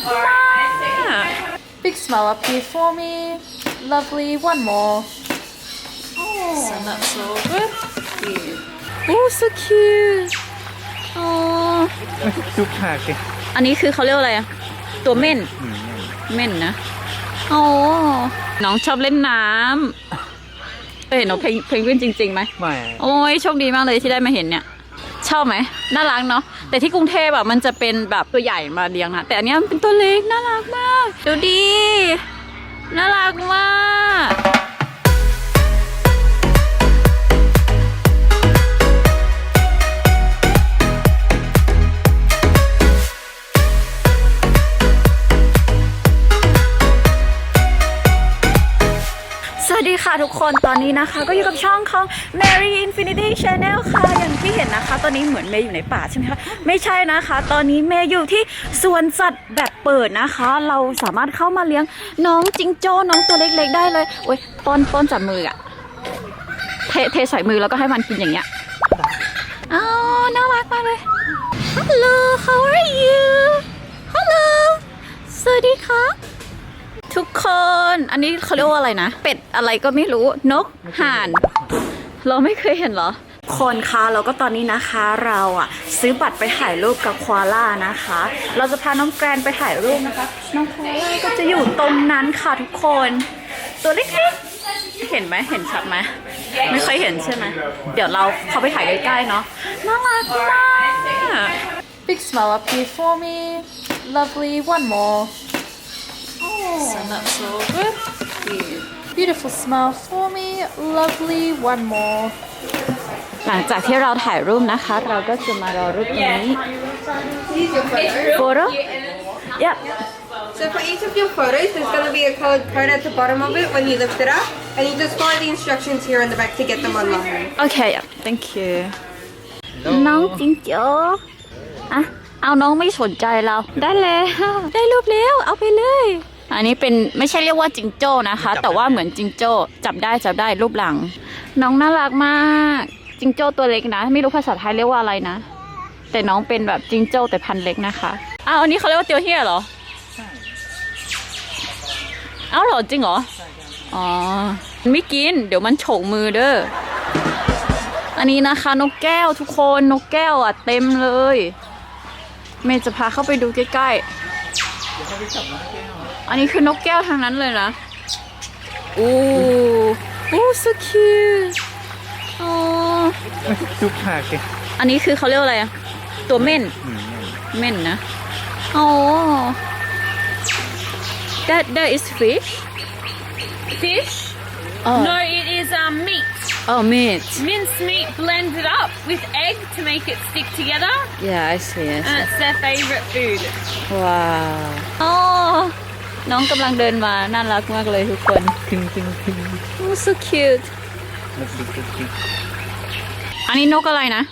กมาก Big smile up here for me. Lovely. One more. So that's so good. Oh, so cute. อ๋อจุกฉากสิอันนี้คือเขาเรียกว่าอะไรอะตัวเม่นอืมเม่นนะ โอ้น้องชอบเล่นน้ำเคยเห็นนกเพนเพนกวินจริงๆไหมไม่ โอ้ยโชคดีมากเลยที่ได้มาเห็นเนี่ย ชอบไหมน่ารักเนาะแต่ที่กรุงเทพแบบมันจะเป็นแบบตัวใหญ่มาเลี้ยงนะแต่อันนี้มันเป็นตัวเล็กน่ารักมาก ดูดีน่ารักมาก ค่ะทุกคนตอนนี้นะคะ ก็อยู่กับช่องของ Mary Infinity Channel ค่ะอย่างที่เห็นนะคะ ตอนนี้เหมือนเมย์อยู่ในป่าใช่ไหมคะไม่ใช่นะคะ ตอนนี้เมย์อยู่ที่สวนสัตว์แบบเปิดนะคะ เราสามารถเข้ามาเลี้ยงน้องจิงโจ้น้องตัวเล็กๆ ได้เลยโอ้ยป้อนป้อนจับมืออะเทเทใส่มือแล้วก็ให้มันกินอย่างเงี้ยอ๋อน่ารักมากเลย Hello how are อันนี้เขาเรียกว่าอะไรนะ เป็ดอะไรก็ไม่รู้นกห่าน เราไม่เคยเห็นเหรอ คนคะแล้วก็ตอนนี้นะคะเราอะซื้อบัตรไปถ่ายรูปกับควาล่านะคะ เราจะพาน้องแกรนไปถ่ายรูปนะคะ น้องควาล่าก็จะอยู่ตรงนั้นค่ะทุกคน ตัวเล็กๆเห็นไหมเห็นชัดไหมไม่ค่อยเห็นใช่ไหมเดี๋ยวเราเข้าไปถ่ายใกล้ๆเนาะน่ารักมาก Big smile up here for me. Lovely. One more. So that's so good. Beautiful smile for me. Lovely. One more. หลังจากที่เราถ่ายรูปนะคะ เราก็จะมารอรูปตรงนี้ photo yep So for each of your photos, there's going to be a colored code at the bottom of it when you lift it up, and you just follow the instructions here on the back to get them online. okay yep thank you น้องจิงโจ้อะเอาน้องไม่สนใจเรา ได้แล้ว ได้รูปแล้ว เอาไปเลย อันนี้เป็นไม่ใช่เรียกว่าจิงโจ้นะคะ แต่ว่าเหมือนจิงโจ้จับได้จับได้รูปหลัง น้องน่ารักมากจิงโจ้ตัวเล็กนะ ไม่รู้ภาษาไทยเรียกว่าอะไรนะ แต่น้องเป็นแบบจิงโจ้แต่พันธุ์เล็กนะคะอ้าวอันนี้เขาเรียกว่าเตียวเฮียเหรอเอ้าเหรอจริงเหรออ๋อไม่กิน เดี๋ยวมันโฉกมือเด้ออันนี้นะคะนกแก้วทุกคนนกแก้วอะเต็มเลย เมย์จะพาเข้าไปดูใกล้ๆ อันนี้คือนกแก้วทางนั้นเลยนะโอ้โอ้ so cute อ๋อจุกฉากสิอันนี้คือเขาเรียกว่าอะไรอะตัวเม่นอืมเม่นนะอ๋อ that that is fish Fish? oh No, it is um, meat. Oh meat Minced meat blended up with egg to make it stick together, yeah I see I and see it's their favourite food. ว้าวอ๋อน้องกำลังเดินมา น่ารักมากเลยทุกคนทิ้งทิ้งทิ้ง oh so cute แล้วติ๊กติ๊กติ๊กอันนี้นกอะไรนะ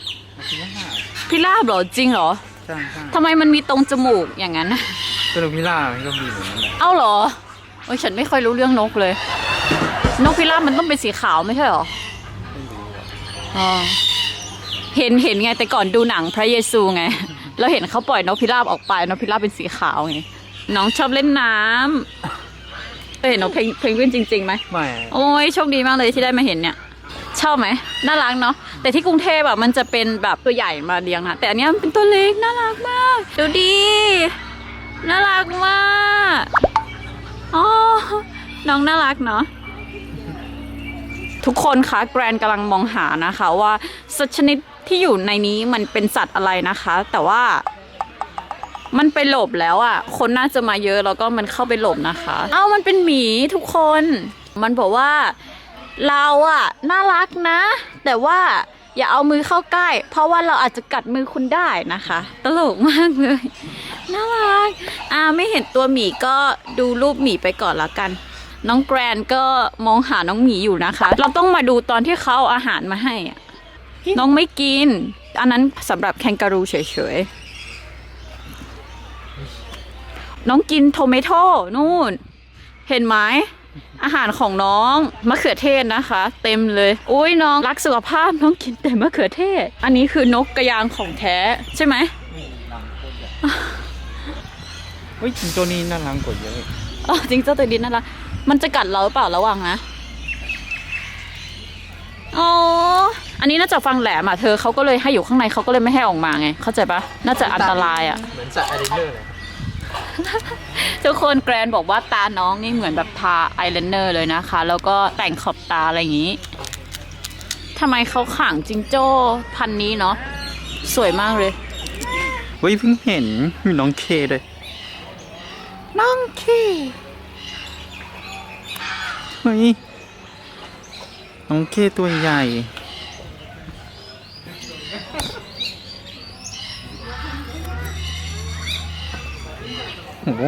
พิราบเหรอจริงเหรอใช่ใช่ทำไมมันมีตรงจมูกอย่างนั้นตัวพิล่ามันก็มีเหมือนกันแหละเอ้าเหรอโอ้ยฉันไม่ค่อยรู้เรื่องนกเลย นกพิราบมันต้องเป็นสีขาวไม่ใช่เหรอ อ๋อเห็นเห็นไงแต่ก่อนดูหนังพระเยซูไงแล้วเห็นเขาปล่อยนกพิราบออกไปนกพิราบเป็นสีขาวไงน้องชอบเล่นน้ำเคยเห็นนกเพนเพนกวินจริงๆไหมไม่โอ้ยโชคดีมากเลยที่ได้มาเห็นเนี่ย ชอบไหมน่ารักเนาะแต่ที่กรุงเทพแบบมันจะเป็นแบบตัวใหญ่มาเลี้ยงนะแต่อันเนี้ยมันเป็นตัวเล็กน่ารักมากดูดีน่ารักมากอ๋อน้องน่ารักเนาะ ทุกคนคะแกรนกำลังมองหานะคะว่าสัตว์ชนิดที่อยู่ในนี้มันเป็นสัตว์อะไรนะคะ แต่ว่ามันไปหลบแล้วอะ คนน่าจะมาเยอะแล้วก็มันเข้าไปหลบนะคะ เอ้ามันเป็นหมีทุกคน มันบอกว่าเราอะน่ารักนะ แต่ว่าอย่าเอามือเข้าใกล้ เพราะว่าเราอาจจะกัดมือคุณได้นะคะ ตลกมากเลย น่ารัก อ่าไม่เห็นตัวหมีก็ดูรูปหมีไปก่อนละกัน น้องแกรนก็มองหาน้องหมีอยู่นะคะ เราต้องมาดูตอนที่เขาเอาอาหารมาให้อะน้องไม่กิน อันนั้นสำหรับแคนการูเฉยๆ น้องกินโทเมโต้นู่น เห็นไหมอาหารของน้องมะเขือเทศนะคะ เต็มเลย อุ้ยน้องรักสุขภาพน้องกินแต่มะเขือเทศ อันนี้คือนกกระยางของแท้ใช่ไหมเฮ้ยจิงโจ้นี่น่ารักกว่าเยอะอ๋อจริงเจ้าตัวดินน่ารัก มันจะกัดเราหรือเปล่าระวังนะอ๋ออันนี้น่าจะฟังแหลมอะเธอเขาก็เลยให้อยู่ข้างในเขาก็เลยไม่ให้ออกมาไง เข้าใจปะน่าจะอันตรายอะ เหมือนสัตว์อะไรเนอร์เลยทุกคนแกรนบอกว่าตาน้องนี่เหมือนแบบทาอายไลเนอร์เลยนะคะ แล้วก็แต่งขอบตาอะไรอย่างนี้ทำไมเขาขังจิงโจ้พันธุ์นี้เนาะสวยมากเลย เฮ้ยเพิ่งเห็นมีน้องเคด้วยน้องเคเฮ้ยน้องเคตัวใหญ่ โอ้โห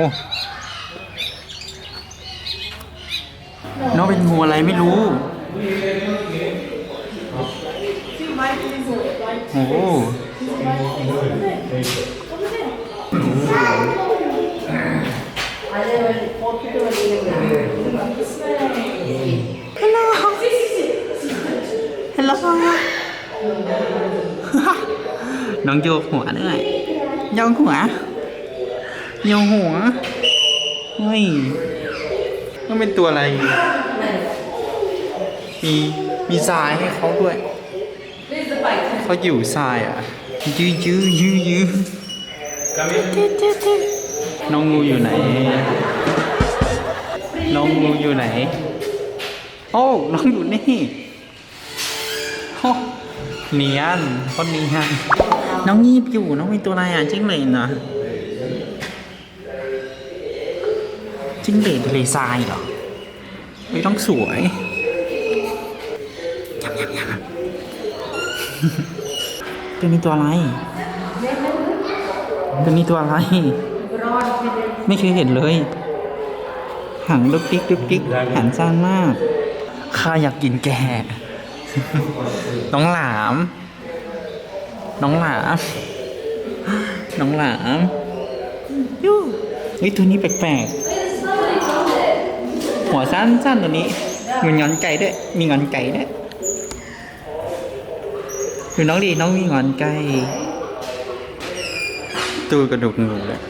น้องเป็นงูอะไรไม่รู้ โอ้โห ฮัลโหลน้องโยกหัวด้วยโยกหัวโยกหัวเฮ้ยมันเป็นตัวอะไร มีมีทรายให้เขาด้วย เขาอยู่ทรายอะยื้อยื้อยื้อยื้อน้องงูอยู่ไหน น้องงูอยู่ไหน โอ้ น้องอยู่นี่โอ้เนียนคนเนียนน้องงีบอยู่ น้องเป็นตัวอะไรอะจิ้งเหลนนะจิ้งเหลนทะเลทรายเหรอ ไม่ต้องสวยยำยำยำตัวนี้ตัวอะไร ตัวนี้ตัวอะไร ไม่เคยเห็นเลย หางลุกดิกลุกดิกหางสั้นมาก ข้าอยากกินแก น้องหลาม น้องหลาม น้องหลามยูเฮ้ยตัวนี้แปลกๆ หัวสั้นๆตัวนี้มีงอนไก่ด้วย มีงอนไก่ด้วยคือน้องดีน้องมีงอนไก่ตู้กระดูกงูเลย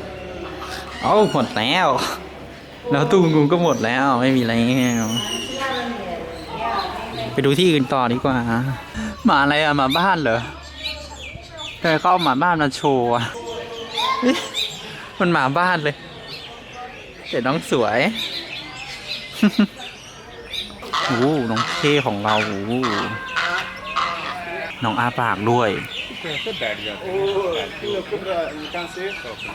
เอ้าหมดแล้ว แล้วตู้งูก็หมดแล้วไม่มีแล้วไปดูที่อื่นต่อดีกว่าหมาอะไรอะหมาบ้านเหรอเธอเขาเอาหมาบ้านมาโชว์อะมันหมาบ้านเลยแต่น้องสวยโอ้น้องเท่ของเราโอ้น้องอาปากด้วย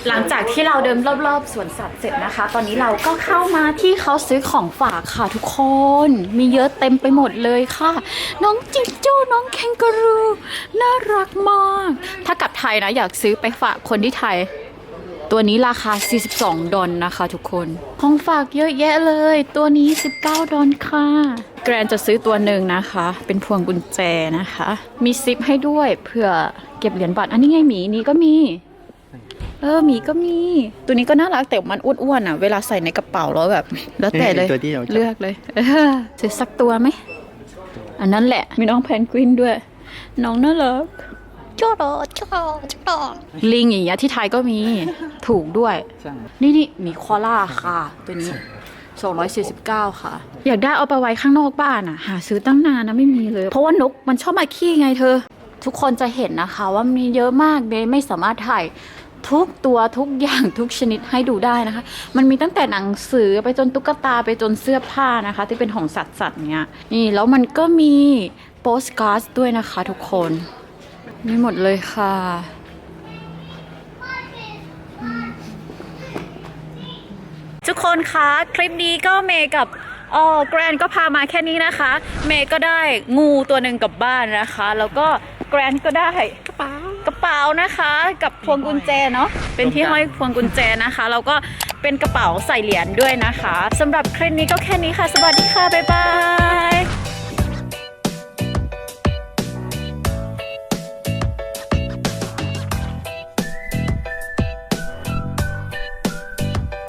หลังจากที่เราเดินรอบๆสวนสัตว์เสร็จนะคะ ตอนนี้เราก็เข้ามาที่เขาซื้อของฝากค่ะทุกคน มีเยอะเต็มไปหมดเลยค่ะ น้องจิงโจ้น้องแคนการูน่ารักมาก ถ้ากลับไทยนะอยากซื้อไปฝากคนที่ไทย ตัวนี้ราคา 42 ดอลนะคะทุกคนของฝากเยอะแยะเลย ตัวนี้ 19 ดอลค่ะ แกรนจะซื้อตัวหนึ่งนะคะ เป็นพวงกุญแจนะคะ มีซิปให้ด้วยเผื่อเก็บเหรียญบาทอันนี้ไงหมีนี้ก็มี เออหมีก็มี ตัวนี้ก็น่ารักแต่มันอ้วนๆอะ เวลาใส่ในกระเป๋าแล้วแบบ แล้วแต่เลยเอ้ยตัวที่เราจะเลือกเลยเออซื้อสักตัวไหม อันนั้นแหละ มีน้องแพนกวินด้วย น้องน่ารัก จ้าดอจ้าดอจ้าดอลิงอย่างเงี้ยที่ไทยก็มีถูกด้วย ใช่นี่นี่มีคอล่าค่ะ ตัวนี้ 249 ค่ะ อยากได้เอาไปไว้ข้างนอกบ้านอะหาซื้อตั้งนานนะไม่มีเลย เพราะว่านกมันชอบมาขี้ไงเธอ ทุกคนจะเห็นนะคะว่ามีเยอะมากเบย์ไม่สามารถถ่ายทุกตัวทุกอย่างทุกชนิดให้ดูได้นะคะ มันมีตั้งแต่หนังสือไปจนตุ๊กตาไปจนเสื้อผ้านะคะ ที่เป็นของสัตว์สัตว์เนี้ยนี่แล้วมันก็มีโปสการ์ดด้วยนะคะทุกคน มีหมดเลยค่ะ ทุกคนคะคลิปนี้ก็เมย์กับเออแกรนก็พามาแค่นี้นะคะ เมย์ก็ได้งูตัวหนึ่งกลับบ้านนะคะ แล้วก็แกรนก็ได้กระเป๋ากระเป๋านะคะ กับพวงกุญแจเนาะเป็นที่ห้อยพวงกุญแจนะคะแล้วก็เป็นกระเป๋าใส่เหรียญด้วยนะคะสำหรับคลิปนี้ก็แค่นี้ค่ะ สวัสดีค่ะบ๊ายบาย